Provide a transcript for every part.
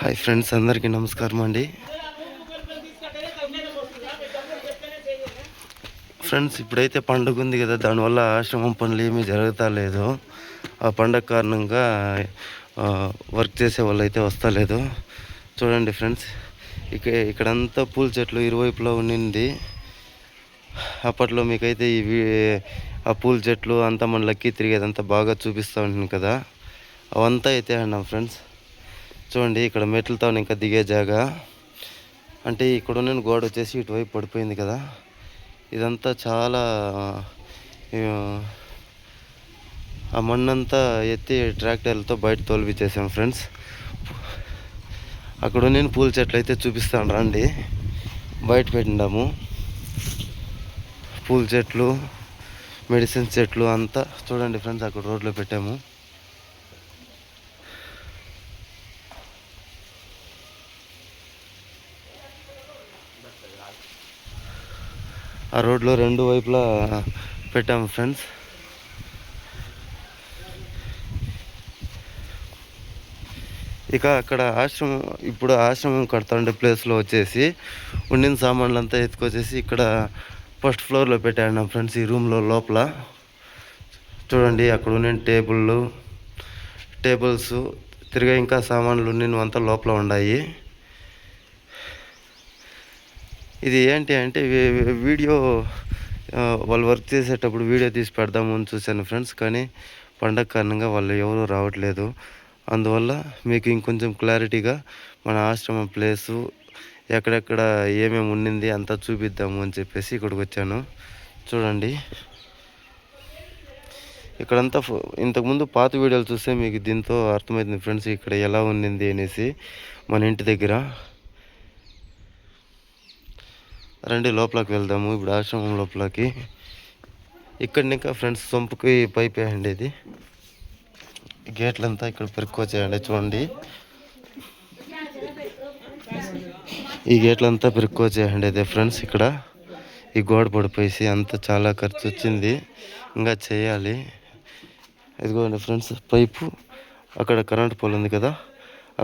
Hi friends అందరికీ నమస్కారం అండి. ఫ్రెండ్స్ ఇప్పుడైతే పండుగ ఉంది కదా దానివల్ల ఆశ్రమం పనులు ఏమీ జరుగుతా లేదు. ఆ పండగ కారణంగా వర్క్ చేసే వాళ్ళు అయితే వస్తలేదు. చూడండి ఫ్రెండ్స్ ఇక ఇక్కడంతా పూల చెట్లు ఇరువైపులా ఉండింది. అప్పట్లో మీకైతే ఇవి ఆ పూల చెట్లు అంతా మన లక్కీ తిరిగేదంతా బాగా చూపిస్తూ ఉంటుంది కదా. అవంతా అయితే అన్నాం ఫ్రెండ్స్ చూడండి ఇక్కడ మెట్లతో ఇంకా దిగే జాగా. అంటే ఇక్కడ ఉన్న గోడ వచ్చేసి ఇటువైపు పడిపోయింది కదా. ఇదంతా చాలా ఆ, మన్నంతా ఎత్తి ట్రాక్టర్లతో బయట తోలిపించేసాం ఫ్రెండ్స్. అక్కడ నేను పూల చెట్లు అయితే చూపిస్తాను రండి. బయట పెట్టిండాము. పూల చెట్లు. మెడిసిన్ చెట్లు అంతా చూడండి ఫ్రెండ్స్ అక్కడ రోడ్లో పెట్టాము. ఆ రోడ్లో రెండు వైపులా పెట్టాము ఫ్రెండ్స్. ఇక అక్కడ ఆశ్రమం ఇప్పుడు ఆశ్రమం కడతాండే ప్లేస్లో వచ్చేసి ఉండిన సామాన్లు అంతా ఎత్తుకొచ్చేసి ఇక్కడ ఫస్ట్ ఫ్లోర్లో పెట్టాను ఫ్రెండ్స్ ఈ రూమ్లో లోపల. చూడండి అక్కడ ఉన్న టేబుళ్ళు టేబుల్స్ తిరిగా ఇంకా సామాన్లు ఉన్నవంతా లోపల ఉన్నాయి ఇది ఏంటి అంటే వీడియో వాళ్ళు వర్క్ చేసేటప్పుడు వీడియో తీసి పెడదాము అని చూశాను ఫ్రెండ్స్ కానీ పండగ కారణంగా వాళ్ళు ఎవరు రావట్లేదు. అందువల్ల మీకు ఇంకొంచెం క్లారిటీగా మన ఆశ్రమం ప్లేసు ఎక్కడెక్కడ ఏమేమి ఉండింది అంతా చూపిద్దాము అని చెప్పేసి ఇక్కడికి వచ్చాను. చూడండి. ఇక్కడంతా ఇంతకుముందు పాత వీడియోలు చూస్తే మీకు దీంతో అర్థమవుతుంది ఫ్రెండ్స్ ఇక్కడ ఎలా ఉండింది అనేసి మన ఇంటి దగ్గర. రండి లోపలికి వెళ్దాము. ఇప్పుడు ఆశ్రమం లోపలికి. ఇక్కడ ఇంకా ఫ్రెండ్స్ సొంపుకి పైప్ వేయండి ఇది. గేట్లంతా ఇక్కడ పెరుక్కోచేయండి. చూడండి. ఈ గేట్లంతా పెరుక్కొచ్చేయండి అదే ఫ్రెండ్స్ ఇక్కడ ఈ గోడ పడిపోయేసి అంతా చాలా ఖర్చు వచ్చింది. ఇంకా చేయాలి. ఇదిగోండి ఫ్రెండ్స్ పైపు. అక్కడ కరెంట్ పోల్ ఉంది కదా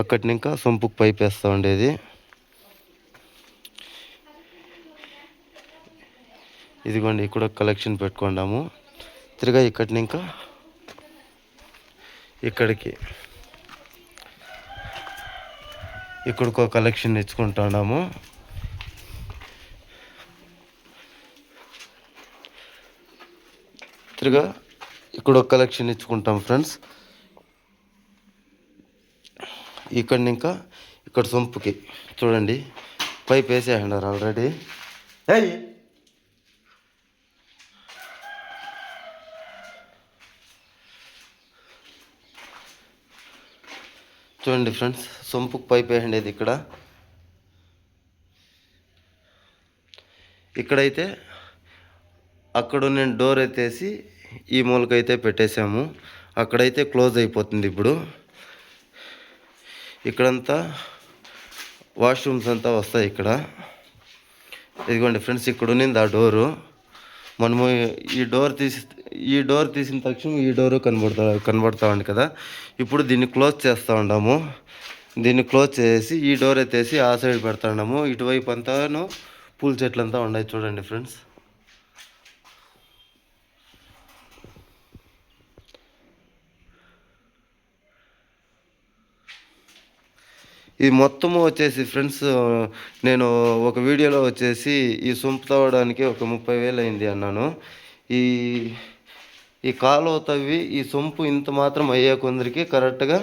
అక్కడి ఇంకా సొంపుకు పైప్ వేస్తూ ఉండేది. ఇదిగోండి ఇక్కడ కలెక్షన్ పెట్టుకున్నాము తిరిగా ఇక్కడిని ఇంకా ఇక్కడికి. ఇక్కడికి ఒక కలెక్షన్ తెచ్చుకుంటున్నాము. తిరిగా ఇక్కడ ఒక కలెక్షన్ ఇచ్చుకుంటాం ఫ్రెండ్స్ ఇక్కడ ఇంకా ఇక్కడ సొంపుకి చూడండి. పైప్ వేసేయండి ఆల్రెడీ చూడండి ఫ్రెండ్స్ సొంపుకు పైప్ వేయండి ఇది ఇక్కడ. ఇక్కడైతే అక్కడ నేను డోర్ ఎత్తేసి ఈ మూలకైతే పెట్టేశాము. అక్కడైతే క్లోజ్ అయిపోతుంది ఇప్పుడు. ఇక్కడంతా వాష్రూమ్స్ అంతా వస్తాయి ఇక్కడ. ఇదిగోండి ఫ్రెండ్స్ ఇక్కడ ఉన్నింది ఆ డోరు. మనము ఈ డోర్ తీసి ఈ డోర్ తీసిన తక్షణం ఈ డోరు కనబడతా కనబడతా ఉంది కదా. ఇప్పుడు దీన్ని క్లోజ్ చేస్తూ ఉన్నాము. దీన్ని క్లోజ్ చేసి ఈ డోర్ ఎత్తేసి ఆ సైడ్ పెడతా ఉన్నాము. ఇటువైపు అంతాను పూల చెట్లంతా ఉన్నాయి చూడండి ఫ్రెండ్స్. ఇది మొత్తము వచ్చేసి ఫ్రెండ్స్ నేను ఒక వీడియోలో వచ్చేసి ఈ సొంపు తవ్వడానికి ఒక ముప్పై వేలు అయింది అన్నాను. ఈ ఈ కాలువ తవ్వి ఈ సొంపు ఇంత మాత్రం అయ్యే కొందరికి కరెక్ట్గా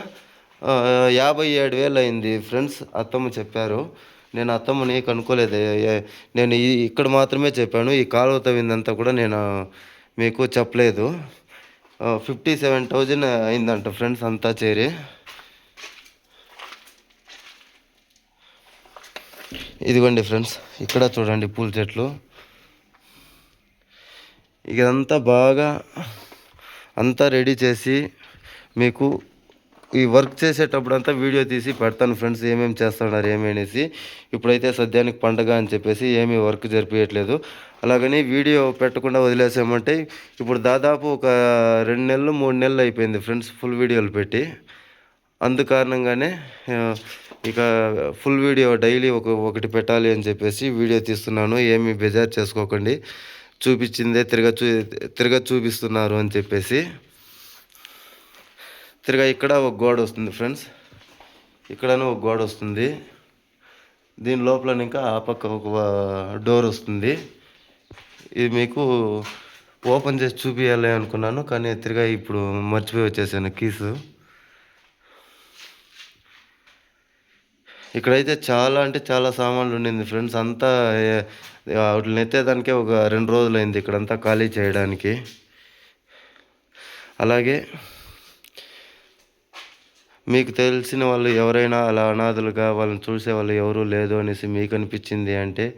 యాభై ఏడు వేలు అయింది. ఫ్రెండ్స్ అత్తమ్మ చెప్పారు. నేను అత్తమ్మని కనుక్కోలేదు. నేను ఈ ఇక్కడ మాత్రమే చెప్పాను. ఈ కాలువ తవ్విందంతా కూడా నేను మీకు చెప్పలేదు. ఫిఫ్టీ సెవెన్ థౌజండ్ అయిందంట ఫ్రెండ్స్ అంతా చేరి. ఇదిగోండి ఫ్రెండ్స్ ఇక్కడ చూడండి పూల చెట్లు. ఇదంతా బాగా అంతా రెడీ చేసి మీకు ఈ వర్క్ చేసేటప్పుడు అంతా వీడియో తీసి పెడతాను ఫ్రెండ్స్ ఏమేమి చేస్తున్నారు ఏమనేసి ఇప్పుడైతే సద్యానికి పండగ అని చెప్పేసి ఏమీ వర్క్ జరిపించట్లేదు అలాగని వీడియో పెట్టకుండా వదిలేసామంటే ఇప్పుడు దాదాపు ఒక రెండు నెలలు మూడు నెలలు అయిపోయింది ఫ్రెండ్స్ ఫుల్ వీడియోలు పెట్టి. అందుకారణంగానే ఇక ఫుల్ వీడియో డైలీ ఒక ఒకటి పెట్టాలి అని చెప్పేసి వీడియో తీస్తున్నాను. ఏమీ బెజార్ చేసుకోకండి. చూపించిందే తిరగ చూ తిరగ చూపిస్తున్నారు అని చెప్పేసి. తిరగ ఇక్కడ ఒక గోడ వస్తుంది ఫ్రెండ్స్. ఇక్కడనే ఒక గోడ వస్తుంది. దీని లోపల ఇంకా ఆ పక్క ఒక డోర్ వస్తుంది. ఇది మీకు ఓపెన్ చేసి చూపించాలి అనుకున్నాను కానీ తిరగా ఇప్పుడు మర్చిపోయి వచ్చేసాను కీసు. ఇక్కడైతే చాలా అంటే చాలా సామాన్లు ఉండింది ఫ్రెండ్స్. అంతా ఏ- వాటిని ఎత్తేదానికే ఒక రెండు రోజులు అయింది ఇక్కడంతా ఖాళీ చేయడానికి. అలాగే మీకు తెలిసిన వాళ్ళు ఎవరైనా అలా అనాథలుగా వాళ్ళని చూసే వాళ్ళు ఎవరూ లేదు అనేసి మీకు అనిపించింది అంటే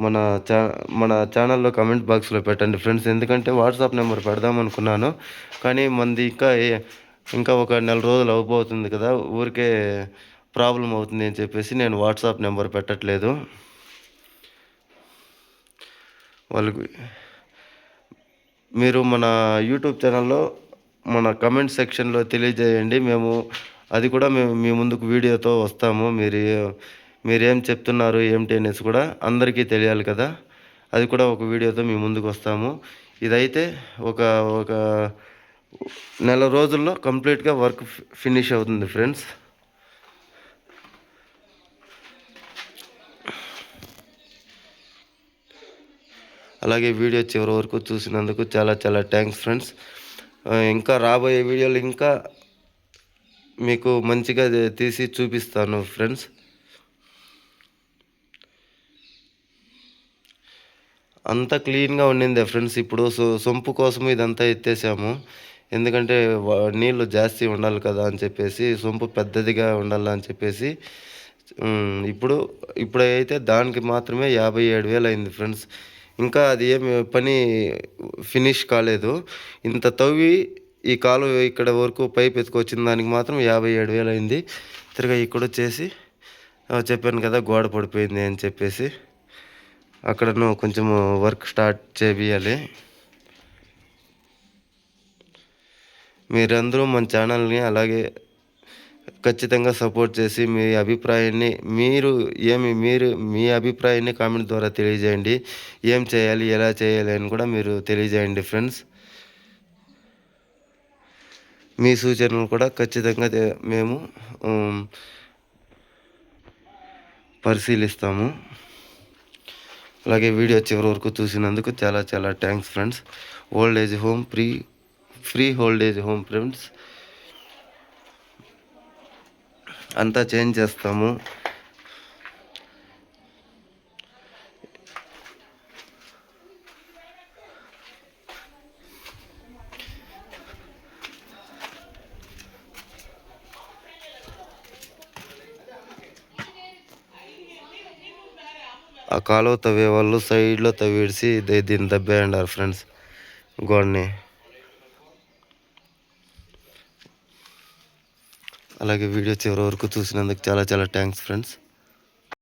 మన చా మన ఛానల్లో కమెంట్ బాక్స్లో పెట్టండి ఫ్రెండ్స్. ఎందుకంటే వాట్సాప్ నెంబర్ పెడదాం అనుకున్నాను. కానీ మంది ఇంకా ఇంకా ఒక నెల రోజులు అవ్వబోతుంది కదా ఊరికే ప్రాబ్లం అవుతుంది అని చెప్పేసి నేను వాట్సాప్ నెంబర్ పెట్టట్లేదు. వాళ్ళకి మీరు మన యూట్యూబ్ ఛానల్లో మన కమెంట్ సెక్షన్లో తెలియజేయండి. మేము అది కూడా మేము మీ ముందుకు వీడియోతో వస్తాము. మీరు మీరేం చెప్తున్నారు ఏమిటి అనేసి కూడా అందరికీ తెలియాలి కదా. అది కూడా ఒక వీడియోతో మీ ముందుకు వస్తాము. ఇదైతే ఒక ఒక నెల రోజుల్లో కంప్లీట్గా వర్క్ ఫినిష్ అవుతుంది ఫ్రెండ్స్. అలాగే వీడియో చివరి వరకు చూసినందుకు చాలా చాలా థ్యాంక్స్ ఫ్రెండ్స్. ఇంకా రాబోయే వీడియోలు ఇంకా మీకు మంచిగా తీసి చూపిస్తాను ఫ్రెండ్స్. అంతా క్లీన్గా ఉండిందే ఫ్రెండ్స్. ఇప్పుడు సో- సొంపు కోసం ఇదంతా ఎత్తేసాము. ఎందుకంటే నీళ్ళు జాస్తి ఉండాలి కదా అని చెప్పేసి సొంపు పెద్దదిగా ఉండాలి అని చెప్పేసి ఇప్పుడు ఇప్పుడైతే దానికి మాత్రమే యాభై ఏడు వేలు అయింది ఫ్రెండ్స్. ఇంకా అది ఏమి పని ఫినిష్ కాలేదు. ఇంత తవ్వి ఈ కాలువ ఇక్కడ వరకు పైప్ ఎత్తుకొచ్చిన దానికి మాత్రం యాభై ఏడు వేలు అయింది. తిరగా ఇక్కడ వచ్చేసి చెప్పాను కదా గోడ పడిపోయింది అని చెప్పేసి అక్కడను కొంచెం వర్క్ స్టార్ట్ చేయాలి మీరందరూ మన ఛానల్ని అలాగే ఖచ్చితంగా సపోర్ట్ చేసి మీ అభిప్రాయాన్ని మీరు ఏమి మీరు మీ అభిప్రాయాన్ని కామెంట్ ద్వారా తెలియజేయండి. ఏం చేయాలి ఎలా చేయాలి అని కూడా మీరు తెలియజేయండి ఫ్రెండ్స్. మీ సూచనలు కూడా ఖచ్చితంగా మేము పరిశీలిస్తాము. అలాగే వీడియో చివరి వరకు చూసినందుకు చాలా చాలా thanks friends. Old age home free free old age home friends. అంతా చేంజ్ చేస్తాము. ఆ కాలువ తవ్వే వాళ్ళు సైడ్లో తవ్వేసి దీన్ని దబ్బేయండారు ఫ్రెండ్స్ గోడని. అలాగే వీడియో చివరి వరకు చూసినందుకు చాలా చాలా థ్యాంక్స్ ఫ్రెండ్స్